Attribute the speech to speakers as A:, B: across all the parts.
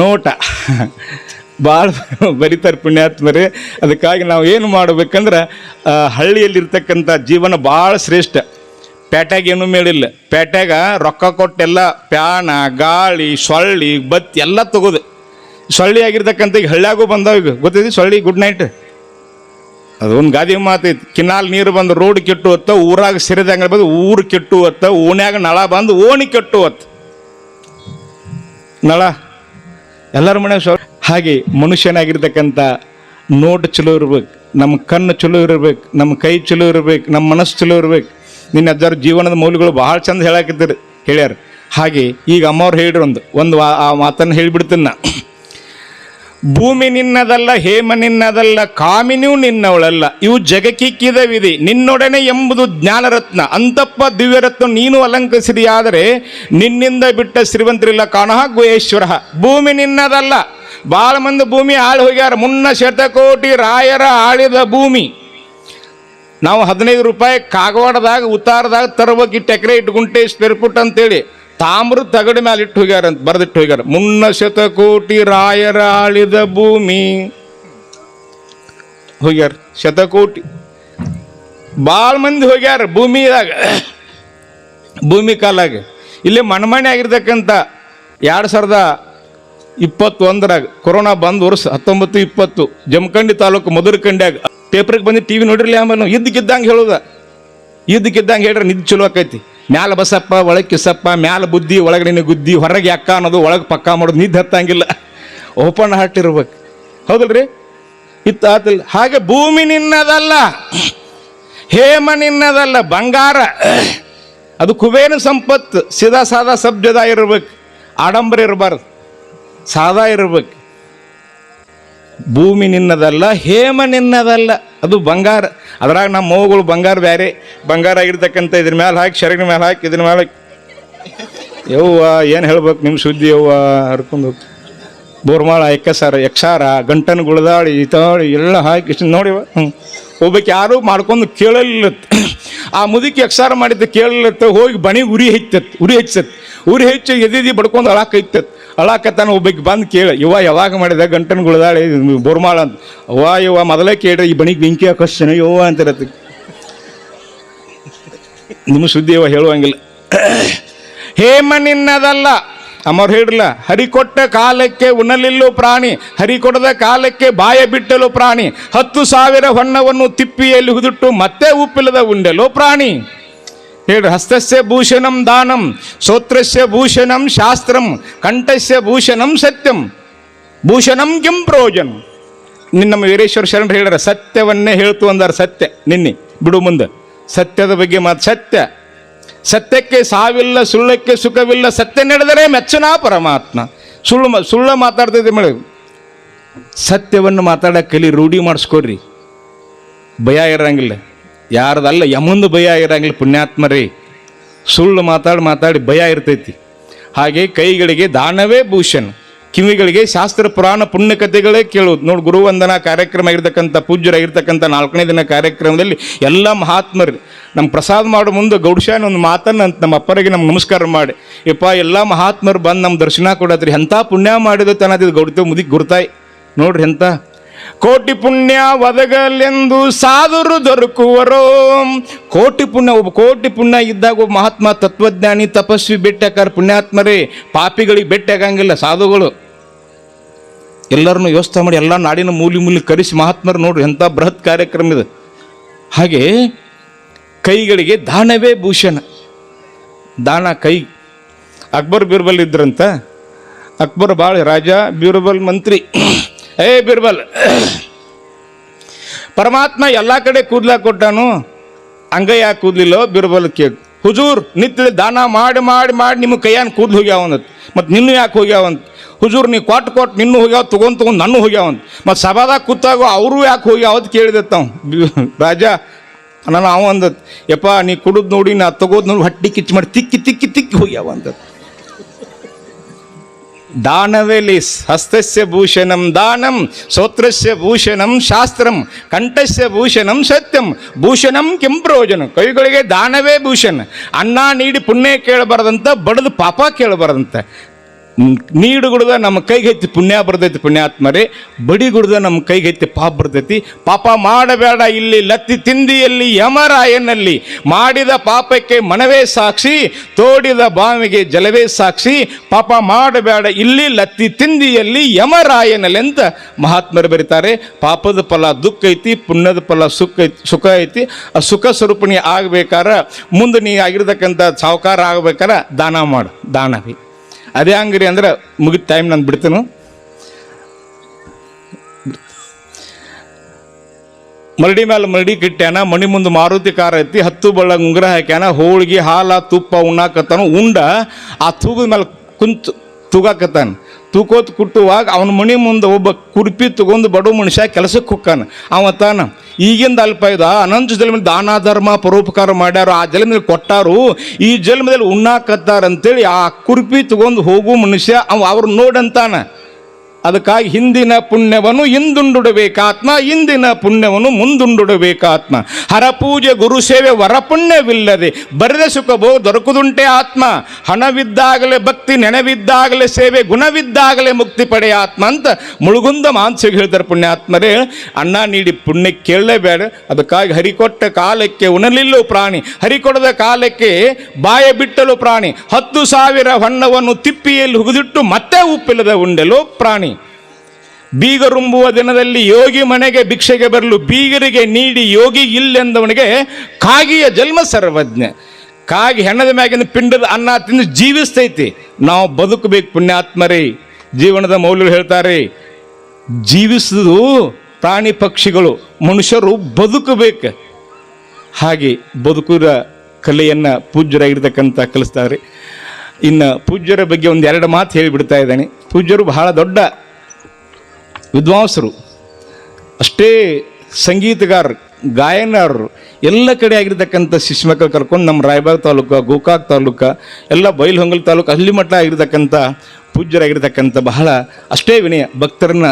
A: ನೋಟ. ಭಾಳ ಬರಿತಾರೆ ಪುಣ್ಯಾತ್ಮರೇ. ಅದಕ್ಕಾಗಿ ನಾವು ಏನು ಮಾಡಬೇಕಂದ್ರೆ ಹಳ್ಳಿಯಲ್ಲಿರ್ತಕ್ಕಂಥ ಜೀವನ ಭಾಳ ಶ್ರೇಷ್ಠ. ಪೇಟ್ಯಾಗ ಏನೂ ಮೇಳಿಲ್ಲ ಪೇಟ್ಯಾಗ ರೊಕ್ಕ ಕೊಟ್ಟೆಲ್ಲ ಪ್ಯಾಣ ಗಾಳಿ, ಸೊಳ್ಳಿ, ಬತ್ತಿ ಎಲ್ಲ ತಗೋದು. ಸೊಳ್ಳಿ ಆಗಿರ್ತಕ್ಕಂಥ ಈಗ ಹಳ್ಳಿಯಾಗೂ ಬಂದಾವ ಈಗ. ಗೊತ್ತೈತಿ ಸೊಳ್ಳಿ? ಗುಡ್ ನೈಟ್ ಅದೊಂದು ಗಾದಿ ಮಾತೈತಿ. ಕಿನಾಲ್ ನೀರು ಬಂದು ರೋಡ್ ಕೆಟ್ಟು ಹೊತ್ತ ಊರಾಗ ಸಿರಿದಂಗೆ ಬಂದು ಊರು ಕೆಟ್ಟು ಹೊತ್ತ ಓಣ್ಯಾಗ ನಳ ಬಂದು ಓಣಿ ಕೆಟ್ಟು ಹೊತ್ತ ನಳ. ಎಲ್ಲರ ಮನೆ ಹಾಗೆ ಮನುಷ್ಯನಾಗಿರ್ತಕ್ಕಂಥ ನೋಟ್ ಚಲೋ ಇರ್ಬೇಕು, ನಮ್ಮ ಕಣ್ಣು ಚಲೋ ಇರ್ಬೇಕು, ನಮ್ಮ ಕೈ ಚಲೋ ಇರ್ಬೇಕು, ನಮ್ಮ ಮನಸ್ಸು ಚಲೋ ಇರ್ಬೇಕು. ನಿನ್ನ ಅದರ ಜೀವನದ ಮೌಲ್ಯಗಳು ಭಾಳ ಚಂದ ಹೇಳಾಕಿದ್ದರು ಹೇಳ್ಯಾರ. ಹಾಗೆ ಈಗ ಅಮ್ಮವ್ರು ಹೇಳಿರೊಂದು ಒಂದು ಆ ಮಾತನ್ನು ಹೇಳಿಬಿಡ್ತೀನಿ ನಾ. ಭೂಮಿ ನಿನ್ನದಲ್ಲ, ಹೇಮ ನಿನ್ನದಲ್ಲ, ಕಾಮಿನಿಯೂ ನಿನ್ನವಳಲ್ಲ. ಇವು ಜಗಕ್ಕಿಕ್ಕಿದ ವಿಧಿ. ನಿನ್ನೊಡನೆ ಎಂಬುದು ಜ್ಞಾನರತ್ನ. ಅಂತಪ್ಪ ದಿವ್ಯರತ್ನ ನೀನು ಅಲಂಕರಿಸಿದೆಯಾದರೆ ನಿನ್ನಿಂದ ಬಿಟ್ಟ ಶ್ರೀವಂತರಿಲ್ಲ ಕಾಣಹ ಗುಹೇಶ್ವರ ಭೂಮಿ ನಿನ್ನದಲ್ಲ. ಭಾಳ ಮಂದಿ ಭೂಮಿ ಆಳು ಹೋಗ್ಯಾರ. ಮುನ್ನ ಶತಕೋಟಿ ರಾಯರ ಆಳಿದ ಭೂಮಿ. ನಾವು ಹದಿನೈದು ರೂಪಾಯಿ ಕಾಗವಾಡದಾಗ, ಉತ್ತಾರದಾಗ ಎಕರೆ ಇಟ್ಟು ಗುಂಟೆ ಸ್ಕ್ವೇರ್ ಫುಟ್ ಅಂತೇಳಿ ತಾಮ್ರ ತಗಡ ಮೇಲೆ ಇಟ್ಟು ಹೋಗ್ಯಾರ ಅಂತ ಬರೆದಿಟ್ಟು ಹೋಗ್ಯಾರ. ಮುನ್ನ ಶತಕೋಟಿ ರಾಯರ ಆಳಿದ ಭೂಮಿ. ಹೋಗ್ಯಾರ ಶತಕೋಟಿ. ಭಾಳ ಮಂದಿ ಹೋಗ್ಯಾರ ಭೂಮಿದಾಗ. ಭೂಮಿ ಕಾಲಾಗ ಇಲ್ಲಿ ಮಣ್ಮಣೆ ಆಗಿರ್ತಕ್ಕಂಥ ಎರಡು ಸಾವಿರದ ಇಪ್ಪತ್ತೊಂದರಾಗ ಕೊರೋನಾ ಬಂದ ವರ್ಷ ಹತ್ತೊಂಬತ್ತು ಇಪ್ಪತ್ತು ಜಮಖಂಡಿ ತಾಲೂಕು ಮಧುರಕಂಡ್ಯಾಗ ಪೇಪರ್ಗೆ ಬಂದು ಟಿ ವಿ ನೋಡಿರ್ಲಿ ಆಮೇಲೆ ಇದ್ದಕ್ಕಿದ್ದಂಗೆ ಹೇಳೋದ. ಇದ್ದಕ್ಕಿದ್ದಂಗೆ ಹೇಳ್ರಿ ನಿದ್ದು ಚಲೋ ಆಕೈತಿ. ಮ್ಯಾಲ ಬಸಪ್ಪ, ಒಳಗೆ ಕಿಸಪ್ಪ, ಮ್ಯಾಲ ಬುದ್ಧಿ ಒಳಗಡೆ ಗುದ್ದಿ, ಹೊರಗೆ ಅಕ್ಕ ಅನ್ನೋದು ಒಳಗೆ ಪಕ್ಕ ಮಾಡೋದು ನಿದ್ದೆ ಹತ್ತಂಗಿಲ್ಲ. ಓಪನ್ ಹಾರ್ಟ್ ಇರ್ಬೇಕು. ಹೌದಲ್ರಿ? ಇತ್ತು ಆತಿಲ್ಲ ಹಾಗೆ ಭೂಮಿ ನಿನ್ನದಲ್ಲ, ಹೇಮ ನಿನ್ನದಲ್ಲ, ಬಂಗಾರ. ಅದು ಕುಬೇರ ಸಂಪತ್ತು, ಸಿದಾ ಸಾದಾ ಸಬ್ಜದ ಇರ್ಬೇಕು. ಆಡಂಬರ ಇರಬಾರ್ದು. ಸಾದಾ ಇರ್ಬೇಕು. ಭೂಮಿ ನಿನ್ನದಲ್ಲ, ಹೇಮ ನಿನ್ನದಲ್ಲ. ಅದು ಬಂಗಾರ. ಅದ್ರಾಗ ನಮ್ಮ ಮೋಗಳು ಬಂಗಾರ ಬೇರೆ ಬಂಗಾರ ಆಗಿರ್ತಕ್ಕಂಥ ಇದ್ರ ಮೇಲೆ ಹಾಕಿ ಶರಗಿನ ಮೇಲೆ ಹಾಕಿ, ಇದ್ರ ಮೇಲೆ ಯವ್ವ, ಏನು ಹೇಳ್ಬೇಕು ನಿಮ್ಮ ಸುದ್ದಿ ಯವ್ವ? ಹರ್ಕೊಂಡು ಬೋರ್ಮಾಳ ಎಕ್ಕಸಾರ ಯಕ್ಷಾರ, ಗಂಟನ ಗುಳದಾಳಿ ಇತಾಳಿ ಎಲ್ಲ ಹಾಕಿ ಇಷ್ಟು ನೋಡಿವ? ಹ್ಞೂ ಒಬ್ಬಕ್ಕೆ ಯಾರೂ ಮಾಡ್ಕೊಂಡು ಕೇಳಲಿಲ್ಲ ಆ ಮುದುಕಿ ಯಕ್ಷಾರ ಮಾಡಿದ್ದು ಕೇಳಲಿತ್ತ ಹೋಗಿ ಬಣಿ ಉರಿ ಹೆಚ್ಚತ್ ಉರಿ ಹೆಚ್ಚತ್ ಉರಿ ಹೆಚ್ಚು ಎದಿದಿ ಬಡ್ಕೊಂಡು ಅಳಾಕೈತತ್ ಅಳಾಕತ್ತಾನ ಒಬ್ಬಕ್ಕೆ ಬಂದು ಕೇಳಿ ಇವ ಯಾವಾಗ ಮಾಡಿದ ಗಂಟನ ಗುಳದಾಳೆ, ಬೋರ್ಮಾಳ ಅಂತ? ಅವ ಇವ ಮೊದಲೇ ಕೇಳ್ರಿ, ಈ ಬಣಿಗೆ ಬೆಂಕಿ ಹಾಕೋಸ್ತೇನೆ ಯವ್ವ ಅಂತಿರತ್ತೆ. ನಿಮ್ಮ ಸುದ್ದಿ ಇವ ಹೇಳುವಂಗಿಲ್ಲ. ಹೇಮ ನಿನ್ನದಲ್ಲ ಅಮ್ಮವ್ರು ಹರಿ ಕೊಟ್ಟ ಕಾಲಕ್ಕೆ ಉಣಲಿಲ್ಲು ಪ್ರಾಣಿ, ಹರಿಕೊಡದ ಕಾಲಕ್ಕೆ ಬಾಯ ಬಿಟ್ಟಲು ಪ್ರಾಣಿ, ಹತ್ತು ಸಾವಿರ ಹೊನ್ನವನ್ನು ತಿಪ್ಪಿಯಲ್ಲಿ ಹುದುಟ್ಟು ಮತ್ತೆ ಉಪ್ಪಿಲ್ಲದ ಉಂಡೆಲೋ ಪ್ರಾಣಿ. ಹೇಳ್ರಿ ಹಸ್ತಸ್ಯ ಭೂಷಣಂ ದಾನಂ ಸೋತ್ರಸ್ಯ ಭೂಷಣಂ ಶಾಸ್ತ್ರಂ, ಕಂಠಸ್ಯ ಭೂಷಣಂ ಸತ್ಯಂ. ಭೂಷಣಂ ಕೆಂ ಪ್ರಯೋಜನ. ನಿನ್ನ ವೀರೇಶ್ವರ ಶರಣರು ಹೇಳ್ಯಾರ ಸತ್ಯವನ್ನೇ ಹೇಳ್ತು ಅಂದಾರ ಸತ್ಯ, ನಿನ್ನೆ, ಬಿಡು ಮುಂದೆ. ಸತ್ಯದ ಬಗ್ಗೆ ಮಾತು, ಸತ್ಯ. ಸತ್ಯಕ್ಕೆ ಸಾವಿಲ್ಲ, ಸುಳ್ಳಕ್ಕೆ ಸುಖವಿಲ್ಲ, ಸತ್ಯ ನಡೆದರೆ ಮೆಚ್ಚನಾ ಪರಮಾತ್ಮ. ಸುಳ್ಳು ಮಾ- ಸುಳ್ಳ ಮಾತಾಡ್ತಿದ್ದೆ ಮೇಡಮ್ ಸತ್ಯವನ್ನು ಮಾತಾಡಕ್ಕೆ ಕಲಿ ರೂಢಿ ಮಾಡಿಸ್ಕೊಡ್ರಿ. ಭಯ ಇರಂಗಿಲ್ಲ. ಯಾರ್ದಲ್ಲ ಯಮಂದು ಭಯ ಇರಂಗಿಲ್ಲ ಪುಣ್ಯಾತ್ಮರೇ. ಸುಳ್ಳು ಮಾತಾಡಿ ಮಾತಾಡಿ ಭಯ ಇರ್ತೈತಿ. ಹಾಗೆ ಕೈಗಳಿಗೆ ದಾನವೇ ಭೂಷಣ. ಕಿವಿಗಳಿಗೆ ಶಾಸ್ತ್ರ ಪುರಾಣ ಪುಣ್ಯ ಕಥೆಗಳೇ ಕೇಳೋದು ನೋಡಿ ಗುರುವಂದನಾ ಕಾರ್ಯಕ್ರಮ ಆಗಿರ್ತಕ್ಕಂಥ ಪೂಜ್ಯರಾಗಿರ್ತಕ್ಕಂಥ ನಾಲ್ಕನೇ ದಿನ ಕಾರ್ಯಕ್ರಮದಲ್ಲಿ ಎಲ್ಲ ಮಹಾತ್ಮರು. ನಮ್ಮ ಪ್ರಸಾದ ಮಾಡೋ ಮುಂದೆ ಗೌಡ್ಶಾನ ಒಂದು ಮಾತನ್ನು ಅಂತ ನಮ್ಮ ಅಪ್ಪರಿಗೆ ನಮ್ಗೆ ನಮಸ್ಕಾರ ಮಾಡಿ. ಯಪ್ಪ, ಎಲ್ಲ ಮಹಾತ್ಮರು ಬಂದು ನಮ್ಮ ದರ್ಶನ ಕೊಡತ್ರಿ. ಎಂಥ ಪುಣ್ಯ ಮಾಡಿದ ತನ್ನದಿದ್ದು ಗೌಡ್ತೇವೆ ಮುದಿಗೆ ಗುರ್ತಾಯಿ. ನೋಡ್ರಿ ಎಂತ ಕೋಟಿ ಪುಣ್ಯ ಒದಗಲೆಂದು ಸಾಧುರು ದೊರಕುವರು. ಕೋಟಿ ಪುಣ್ಯ, ಒಬ್ಬ ಕೋಟಿ ಪುಣ್ಯ ಇದ್ದಾಗ ಒಬ್ಬ ಮಹಾತ್ಮ ತತ್ವಜ್ಞಾನಿ ತಪಸ್ವಿ ಬೆಟ್ಟಕಾರ ಪುಣ್ಯಾತ್ಮರೇ. ಪಾಪಿಗಳಿಗೆ ಬೆಟ್ಟಾಗಂಗಿಲ್ಲ ಸಾಧುಗಳು. ಎಲ್ಲರನ್ನು ವ್ಯವಸ್ಥೆ ಮಾಡಿ ಎಲ್ಲ ನಾಡಿನ ಮೂಲಿ ಮೂಲಿ ಕರೆಸಿ ಮಹಾತ್ಮರು ನೋಡ್ರಿ ಎಂಥ ಬೃಹತ್ ಕಾರ್ಯಕ್ರಮ ಇದು. ಹಾಗೆ ಕೈಗಳಿಗೆ ದಾನವೇ ಭೂಷಣ. ದಾನ ಕೈ. ಅಕ್ಬರ್ ಬೀರ್ಬಲ್ ಇದ್ರಂತ. ಅಕ್ಬರ್ ಭಾಳ ರಾಜ, ಬೀರ್ಬಲ್ ಮಂತ್ರಿ. ಏ, ಬಿರ್ಬಲ್. ಪರಮಾತ್ಮ ಎಲ್ಲ ಕಡೆ ಕೂದ್ಲ ಕೊಟ್ಟಾನು, ಅಂಗಯ್ಯ ಕೂದ್ಲಿಲ್ಲೋ, ಬಿರ್ಬಲ್ ಕೇಳಿ ಹುಜೂರ್ ನಿತ್ಯ ದಾನ ಮಾಡಿ ಮಾಡಿ ಮಾಡಿ ನಿಮ್ಮ ಕೈಯಾನ ಕೂದ್ಲು ಹೋಗ್ಯಾವಂತ. ಮತ್ತು ನಿನ್ನೂ ಯಾಕೆ ಹೋಗ್ಯಾವಂತ? ಹುಜೂರ್ ನೀ ಕೊಟ್ಟು ಕೊಟ್ಟು ನಿನ್ನೂ ಹೋಗ್ಯಾವ, ತೊಗೊಂಡು ತೊಗೊಂಡು ನನ್ನೂ ಹೋಗ್ಯಾವಂತ. ಮತ್ತು ಸಭಾದಾಗ ಕೂತಾಗ ಅವರು ಯಾಕೆ ಹೋಗ್ಯಾವ ಅಂತ ಕೇಳಿದತ್ತ ಅವ ರಾಜ ನಾನು ಅವ ಅಂದತ್, ಯಪ್ಪ, ನೀ ಕುಡಿದು ನೋಡಿ ನಾ ತಗೋದ್ ನೋಡಿ ಹಟ್ಟಿ ಕಿಚ್ಚು ಮಾಡಿ ತಿಕ್ಕಿ ತಿಕ್ಕಿ ತಿಕ್ಕಿ ಹೋಗ್ಯಾವ ಅಂದತ್ ದಾನವೇ ಲೇಸ್ ಹಸ್ತಸ್ಯ ಭೂಷಣಂ ದಾನಂ, ಸೋತ್ರಸ್ಯ ಭೂಷಣಂ ಶಾಸ್ತ್ರಂ, ಕಂಠಸ್ಯ ಭೂಷಣಂ ಸತ್ಯಂ, ಭೂಷಣಂ ಕೆಂ ಪ್ರಯೋಜನ. ಕೈಗಳಿಗೆ ದಾನವೇ ಭೂಷಣ. ಅನ್ನ ನೀಡಿ ಪುಣ್ಯ ಕೇಳಬಾರ್ದಂತ, ಬಡದು ಪಾಪ ಕೇಳಬಾರ್ದಂತ. ನೀಡು ಗುಡ್ದ ನಮ್ಮ ಕೈಗೆತ್ತಿ ಪುಣ್ಯ ಬರ್ತೈತಿ ಪುಣ್ಯಾತ್ಮರೇ ಬಡಿ ಗುಡ್ದ ನಮ್ಮ ಕೈಗೆತ್ತಿ ಪಾಪ ಬರ್ತೈತಿ. ಪಾಪ ಮಾಡಬೇಡ ಇಲ್ಲಿ ಲತ್ತಿ ತಿಂದಿಯಲ್ಲಿ ಯಮರಾಯನಲ್ಲಿ. ಮಾಡಿದ ಪಾಪಕ್ಕೆ ಮನವೇ ಸಾಕ್ಷಿ, ತೋಡಿದ ಬಾವಿಗೆ ಜಲವೇ ಸಾಕ್ಷಿ, ಪಾಪ ಮಾಡಬೇಡ ಇಲ್ಲಿ ಲತ್ತಿ ತಿಂದಿಯಲ್ಲಿ ಯಮರಾಯನಲ್ಲಿ ಅಂತ ಮಹಾತ್ಮರು ಬರೀತಾರೆ. ಪಾಪದ ಫಲ ದುಃಖ ಐತಿ, ಪುಣ್ಯದ ಫಲ ಸುಖ ಸುಖ ಐತಿ. ಆ ಸುಖ ಸ್ವರೂಪಣಿ ಆಗಬೇಕಾರ, ಮುಂದೆ ನೀ ಆಗಿರ್ತಕ್ಕಂಥ ಸಾವುಕಾರ ಆಗಬೇಕಾರ, ದಾನ ಮಾಡು ದಾನವಿ ಅದೇ ಅಂಗಡಿ ಅಂದ್ರೆ ಮುಗಿದ ಟೈಮ್ ನಾನು ಬಿಡ್ತೇನೆ. ಮರಡಿ ಮೇಲೆ ಮರಡಿ ಕಿಟ್ಟ್ಯಾನ, ಮಣಿ ಮುಂದೆ ಮಾರುತಿ ಕಾರ ಐತಿ, ಹತ್ತು ಬಳ್ಳ ಉಂಗುರ ಹಾಕ್ಯಾನ, ಹೋಳಿಗೆ, ಹಾಲ, ತುಪ್ಪ ಉಣ್ಣಾಕತ್ತಾನ, ಉಂಡ ಆ ತೂಗದ ಮೇಲೆ ಕುಂತು ತೂಗಾಕತ್ತಾನ. ತೂಕೋತ್ ಕುಟ್ಟುವಾಗ ಅವನ ಮನೆ ಮುಂದೆ ಒಬ್ಬ ಕುರ್ಪಿ ತಗೊಂಡು ಬಡ ಮನುಷ್ಯ ಕೆಲಸಕ್ಕೆ ಹೊಕ್ಕಾನ. ಅವ ತಾನ, ಈಗಿಂದ ಅಲ್ಪ ಇದ, ಅನಂತ ಜನ್ಮದಲ್ಲಿ ದಾನ ಧರ್ಮ ಪರೋಪಕಾರ ಮಾಡ್ಯಾರು, ಆ ಜನ್ಮದಲ್ಲಿ ಕೊಟ್ಟಾರು, ಈ ಜನ್ಮದಲ್ಲಿ ಉಣ್ಣಾಕತ್ತಾರ ಅಂತೇಳಿ ಆ ಕುರ್ಪಿ ತಗೊಂಡು ಹೋಗು ಮನುಷ್ಯ ಅವ ಅವ್ರು ನೋಡಂತಾನ. ಅದಕ್ಕಾಗಿ ಹಿಂದಿನ ಪುಣ್ಯವನ್ನು ಹಿಂದುಂಡುಡಬೇಕಾತ್ಮ ಇಂದಿನ ಪುಣ್ಯವನ್ನು ಮುಂದುಂಡುಡಬೇಕಾತ್ಮ ಹರಪೂಜೆ ಗುರು ಸೇವೆ ವರಪುಣ್ಯವಿಲ್ಲದೆ ಬರೆದ ಸುಖಭೋ ದೊರಕುದುಂಟೆ ಆತ್ಮ. ಹಣವಿದ್ದಾಗಲೇ ಭಕ್ತಿ, ನೆನವಿದ್ದಾಗಲೇ ಸೇವೆ, ಗುಣವಿದ್ದಾಗಲೇ ಮುಕ್ತಿ ಪಡೆಯ ಆತ್ಮ ಅಂತ ಮುಳುಗುಂದ ಮಾನ್ಸಿಗೆ ಹೇಳ್ತಾರೆ ಪುಣ್ಯಾತ್ಮರೇ. ಅಣ್ಣ ನೀಡಿ ಪುಣ್ಯ ಕೇಳಲೇಬೇಡ. ಅದಕ್ಕಾಗಿ ಹರಿಕೊಟ್ಟ ಕಾಲಕ್ಕೆ ಉಣಲಿಲ್ಲೂ ಪ್ರಾಣಿ, ಹರಿಕೊಡದ ಕಾಲಕ್ಕೆ ಬಾಯ ಬಿಟ್ಟಲು ಪ್ರಾಣಿ, ಹತ್ತು ಸಾವಿರ ಹೊನ್ನವನ್ನು ತಿಪ್ಪಿಯಲ್ಲಿ ಹುಗಿದಿಟ್ಟು ಮತ್ತೆ ಉಪ್ಪಿಲ್ಲದ ಉಂಡೆಲು ಪ್ರಾಣಿ. ಬೀಗರುಂಬುವ ದಿನದಲ್ಲಿ ಯೋಗಿ ಮನೆಗೆ ಭಿಕ್ಷೆಗೆ ಬರಲು ಬೀಗರಿಗೆ ನೀಡಿ ಯೋಗಿ ಇಲ್ಲೆಂದವನಿಗೆ ಕಾಗಿಯ ಜನ್ಮ ಸರ್ವಜ್ಞ. ಕಾಗಿ ಹೆಣ್ಣದ ಮ್ಯಾಗಿನ ಪಿಂಡದ ಅನ್ನ ತಿಂದು ಜೀವಿಸ್ತೈತಿ. ನಾವು ಬದುಕಬೇಕು ಪುಣ್ಯಾತ್ಮರಿ. ಜೀವನದ ಮೌಲ್ಯ ಹೇಳ್ತಾರೆ ಜೀವಿಸುವುದು ಪ್ರಾಣಿ ಪಕ್ಷಿಗಳು, ಮನುಷ್ಯರು ಬದುಕಬೇಕು. ಹಾಗೆ ಬದುಕುವ ಕಲೆಯನ್ನು ಪೂಜ್ಯರಾಗಿರ್ತಕ್ಕಂಥ ಕಲಿಸ್ತಾರೆ. ಇನ್ನು ಪೂಜ್ಯರ ಬಗ್ಗೆ ಒಂದು ಎರಡು ಮಾತು ಹೇಳಿಬಿಡ್ತಾ ಇದ್ದಾನೆ. ಪೂಜ್ಯರು ಬಹಳ ದೊಡ್ಡ ವಿದ್ವಾಂಸರು, ಅಷ್ಟೇ ಸಂಗೀತಗಾರರು ಗಾಯನರು ಎಲ್ಲ ಕಡೆ ಆಗಿರ್ತಕ್ಕಂಥ ಶಿಶು ಮಕ್ಕಳು ಕರ್ಕೊಂಡು ನಮ್ಮ ರಾಯಬಾಗ್ ತಾಲೂಕು, ಗೋಕಾಕ್ ತಾಲೂಕು, ಎಲ್ಲ ಬೈಲ್ಹೊಂಗಲ್ ತಾಲೂಕು ಅಲ್ಲಿ ಮಟ್ಟ ಆಗಿರ್ತಕ್ಕಂಥ ಪೂಜ್ಯರಾಗಿರ್ತಕ್ಕಂಥ ಬಹಳ ಅಷ್ಟೇ ವಿನಯ ಭಕ್ತರನ್ನ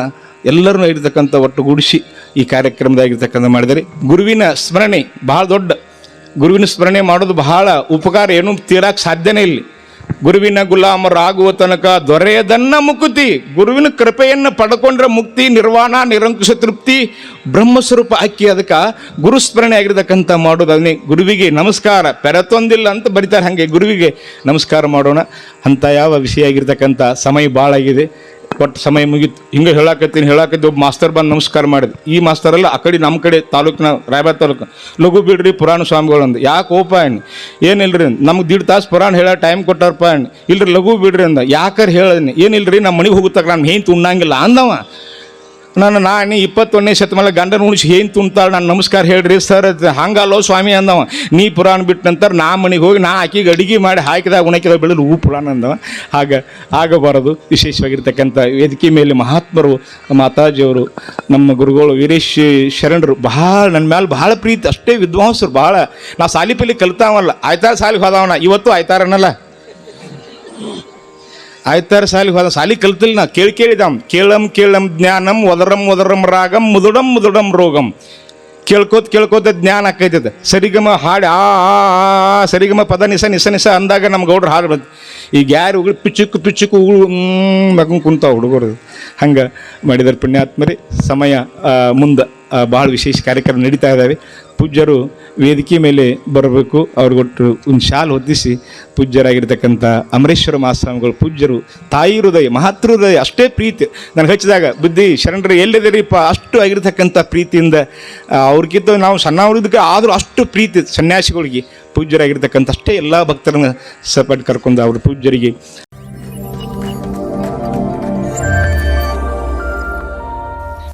A: ಎಲ್ಲರನ್ನೂ ಇರತಕ್ಕಂಥ ಒಟ್ಟುಗೂಡಿಸಿ ಈ ಕಾರ್ಯಕ್ರಮದಾಗಿರ್ತಕ್ಕಂಥ ಮಾಡಿದರೆ ಗುರುವಿನ ಸ್ಮರಣೆ ಬಹಳ ದೊಡ್ಡ, ಗುರುವಿನ ಸ್ಮರಣೆ ಮಾಡೋದು ಬಹಳ ಉಪಕಾರ, ಏನೂ ತೀರಾಕ್ ಸಾಧ್ಯನೇ ಇಲ್ಲ. ಗುರುವಿನ ಗುಲಾಮರಾಗುವ ತನಕ ದೊರೆಯದನ್ನ ಮುಕುತಿ. ಗುರುವಿನ ಕೃಪೆಯನ್ನು ಪಡ್ಕೊಂಡ್ರೆ ಮುಕ್ತಿ, ನಿರ್ವಾಣ, ನಿರಂಕುಶ ತೃಪ್ತಿ, ಬ್ರಹ್ಮಸ್ವರೂಪ ಅಕ್ಕಿ ಅದಕ್ಕೆ ಗುರುಸ್ಮರಣೆ ಆಗಿರ್ತಕ್ಕಂಥ ಮಾಡೋದು ಅದನ್ನೇ ಗುರುವಿಗೆ ನಮಸ್ಕಾರ. ಪೆರತೊಂದಿಲ್ಲ ಅಂತ ಬರೀತಾರೆ. ಹಾಗೆ ಗುರುವಿಗೆ ನಮಸ್ಕಾರ ಮಾಡೋಣ. ಅಂತ ಯಾವ ವಿಷಯ ಆಗಿರ್ತಕ್ಕಂಥ ಸಮಯ ಭಾಳ ಆಗಿದೆ ಒಟ್ಟು ಸಮಯ ಮುಗೀತು. ಹಿಂಗೆ ಹೇಳಾಕತ್ತೀನಿ ಹೇಳಾಕತ್ತಿ ಒಬ್ಬ ಮಾಸ್ತರ್ ಬಂದು ನಮಸ್ಕಾರ ಮಾಡಿದ್ರು ಈ ಮಾಸ್ತರ್ ಅಲ್ಲ, ಆ ಕಡೆ ನಮ್ಮ ಕಡೆ ತಾಲೂಕಿನ ರಾಯಬಾದ್ ತಾಲೂಕು. ಲಘು ಬಿಡ್ರಿ ಪುರಾಣ ಸ್ವಾಮಿಗಳು ಅಂದ. ಯಾಕೆ ಓಪ ಅಣ್ಣಿ ಏನಿಲ್ಲರಿ ನಮ್ಗೆ ದೀಡ್ ತಾಸು ಪುರಾಣ ಹೇಳ ಟೈಮ್ ಕೊಟ್ಟಾರಪ್ಪ ಅಣ್ಣಿ ಇಲ್ರಿ ಲಘು ಬಿಡ್ರಿ ಅಂದ. ಯಾಕರ್ ಹೇಳಿದ್ನಿ? ಏನಿಲ್ಲರಿ ನಮ್ಮ ಮನೆಗೆ ಹೋಗುತ್ತಾಗ ನಾನು ಹೇಂತ ಉಣ್ಣಂಗಿಲ್ಲ ಅಂದವ. ನಾನು ನಾನು ಇಪ್ಪತ್ತೊಂದನೇ ಶತಮಾನ ಗಂಡನ ಉಣಿಸಿ ಏನು ತುಂಬ್ತಾಳೆ? ನಾನು ನಮಸ್ಕಾರ ಹೇಳ್ರಿ, ಸರ್ ಹಂಗಲ್ಲೋ ಸ್ವಾಮಿ ಅಂದವ. ನೀ ಪುರಾಣ ಬಿಟ್ಟ ನಂತರ ನಾ ಮನೆಗೆ ಹೋಗಿ ನಾ ಆಕಿಗೆ ಅಡುಗೆ ಮಾಡಿ ಹಾಕಿದಾಗ ಉಣಕಿದ ಬೆಳೆದು ಹೂ ಪುರಾಣ ಅಂದವ. ಆಗ, ಆಗಬಾರದು. ವಿಶೇಷವಾಗಿರ್ತಕ್ಕಂಥ ವೇದಿಕೆ ಮೇಲೆ ಮಹಾತ್ಮರು, ಮಾತಾಜಿಯವರು, ನಮ್ಮ ಗುರುಗಳು, ವೀರೇಶ್ ಶರಣರು, ಬಹಳ ನನ್ನ ಮೇಲೆ ಬಹಳ ಪ್ರೀತಿ, ಅಷ್ಟೇ ವಿದ್ವಾಂಸರು, ಬಹಳ. ನಾ ಸಾಲಿ ಪಲ್ಲಿ ಕಲಿತಾವಲ್ಲ ಆಯ್ತಾರ ಸಾಲಿಗೆ ಹೋದವನ? ಇವತ್ತು ಆಯ್ತಾರನಲ್ಲ? ಆಯ್ತಾರ ಸಾಲಿಗೆ ಹೋದ ಸಾಲಿ ಕಲ್ತಿಲ್ಲ ನಾ. ಕೇಳಿ ಕೇಳಿದಾಮ್. ಕೇಳಂ ಕೇಳಂ ಜ್ಞಾನಂ ಒದರಂ ಒದರಂ ರಾಗಂ ಮುದುಡಂ ಮುದುಡಂ ರೋಗಂ ಕೇಳ್ಕೋತ ಕೇಳ್ಕೋತ ಜ್ಞಾನ ಆಕೈತದ. ಸರಿಗಮ ಹಾಡು ಆ ಸರಿಗಮ ಪದ ನಿಸ ನಿಸ ನಿಸ ಅಂದಾಗ ನಮ್ಮ ಗೌಡ್ರು ಹಾಡು ಬಂತು ಈಗ ಯಾರು ಉಗುಳು ಪಿಚ್ಚುಕ್ಕು ಪಿಚ್ಚುಕು ಉಗುಳು ಮಗನ್ ಕುಂತಾವ ಹುಡುಗರು. ಹಂಗೆ ಮಾಡಿದಾರೆ ಪುಣ್ಯಾತ್ಮರಿ. ಸಮಯ ಮುಂದೆ. ಭಾಳ ವಿಶೇಷ ಕಾರ್ಯಕ್ರಮ ನಡೀತಾ ಇದ್ದಾವೆ. ಪೂಜ್ಯರು ವೇದಿಕೆ ಮೇಲೆ ಬರಬೇಕು. ಅವ್ರಿಗೊಟ್ಟು ಒಂದು ಶಾಲ್ ಹೊದ್ದಿಸಿ ಪೂಜ್ಯರಾಗಿರ್ತಕ್ಕಂಥ ಅಮರೇಶ್ವರ ಮಹಾಸ್ವಾಮಿಗಳು, ಪೂಜ್ಯರು ತಾಯಿ ಹೃದಯ ಮಹತ್ವ ಹೃದಯ, ಅಷ್ಟೇ ಪ್ರೀತಿ. ನನಗೆ ಹಚ್ಚಿದಾಗ ಬುದ್ಧಿ, ಶರಣರು, ಎಲ್ಲಿದ್ದೀರಿಪ್ಪ? ಅಷ್ಟು ಆಗಿರ್ತಕ್ಕಂಥ ಪ್ರೀತಿಯಿಂದ ಅವ್ರಿಗಿಂತ ನಾವು ಸಣ್ಣವ್ರದಕ್ಕೆ ಆದರೂ ಅಷ್ಟು ಪ್ರೀತಿ, ಸನ್ಯಾಸಿಗಳಿಗೆ ಪೂಜ್ಯರಾಗಿರ್ತಕ್ಕಂಥ ಅಷ್ಟೇ ಎಲ್ಲ ಭಕ್ತರನ್ನು ಸಪಟ್ಟು ಕರ್ಕೊಂಡು ಅವ್ರ ಪೂಜ್ಯರಿಗೆ